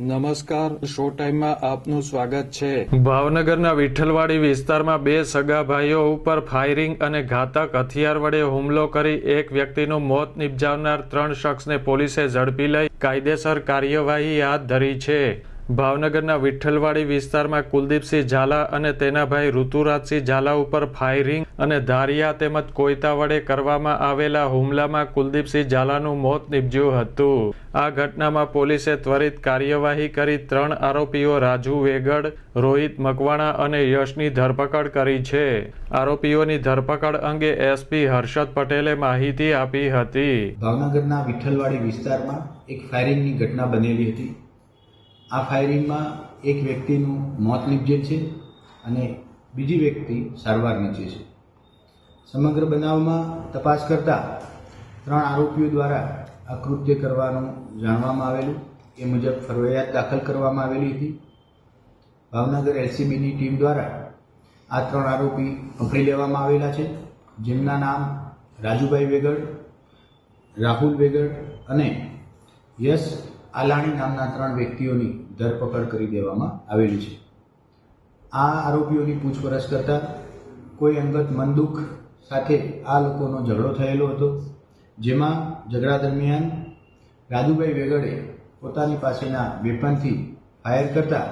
નમસ્કાર શો ટાઈમમાં આપનું સ્વાગત છે. ભાવનગરના વિઠ્ઠલવાડી વિસ્તારમાં બે સગા ભાઈઓ ઉપર ફાયરિંગ અને ઘાતક હથિયાર વડે હુમલો કરી એક વ્યક્તિનું મોત નિપજાવનાર ત્રણ શખ્સને પોલીસે ઝડપી લઈ કાયદેસર કાર્યવાહી હાથ ધરી છે. ભાવનગરના વિઠ્ઠલવાડી વિસ્તારમાં કુલદીપસિંહ ઝાલા અને તેના ભાઈ ઋતુરાજસિંહ ઝાલા ઉપર ફાયરિંગ અને ધારિયા તેમજ કોયતા વડે કરવામાં આવેલા હુમલામાં કુલદીપસિંહ ઝાલાનું મોત નીપજ્યું હતું. આ ઘટનામાં પોલીસે ત્વરિત કાર્યવાહી કરી ત્રણ આરોપીઓ રાજુ વેગડ, રોહિત મકવાણા અને યશની ધરપકડ કરી છે. આરોપીઓની ધરપકડ અંગે એસપી હર્ષદ પટેલે માહિતી આપી હતી. ભાવનગરના વિઠ્ઠલવાડી વિસ્તારમાં એક ફાયરિંગની ઘટના બનેલી હતી. આ ફાયરિંગમાં એક વ્યક્તિનું મોત નીપજેલ છે અને બીજી વ્યક્તિ સારવાર નીચે છે. સમગ્ર બનાવમાં તપાસ કરતા ત્રણ આરોપીઓ દ્વારા આ કૃત્ય કરવાનું જાણવામાં આવેલું. એ મુજબ ફરજિયાત દાખલ કરવામાં આવેલી હતી. ભાવનગર એલસીબીની ટીમ દ્વારા આ ત્રણ આરોપી પકડી લેવામાં આવેલા છે. જેમના નામ રાજુભાઈ વેગડ, રાહુલ વેગડ અને યશ આલાણી નામના ત્રણ વ્યક્તિઓની ધરપકડ કરી દેવામાં આવેલી છે. આ આરોપીઓની પૂછપરછ કરતાં કોઈ અંગત મનદુખ સાથે આ લોકોનો ઝઘડો થયેલો હતો, જેમાં ઝઘડા દરમિયાન રાજુભાઈ વેગડે પોતાની પાસેના વેપનથી ફાયર કરતા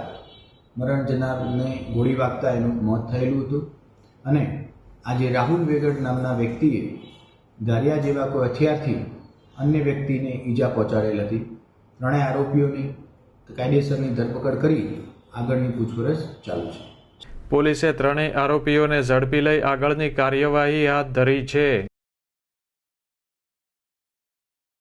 મરણ જનારને ગોળી વાગતા એનું મોત થયેલું હતું અને આજે રાહુલ વેગડ નામના વ્યક્તિએ ધારિયા જેવા કોઈ હથિયારથી અન્ય વ્યક્તિને ઈજા પહોંચાડેલ હતી. ત્રણેય આરોપીઓની કાયદેસરની ધરપકડ કરી આગળની પૂછપરછ ચાલુ છે. પોલીસે ત્રણેય આરોપીઓને ઝડપી લઈ આગળની કાર્યવાહી હાથ ધરી છે.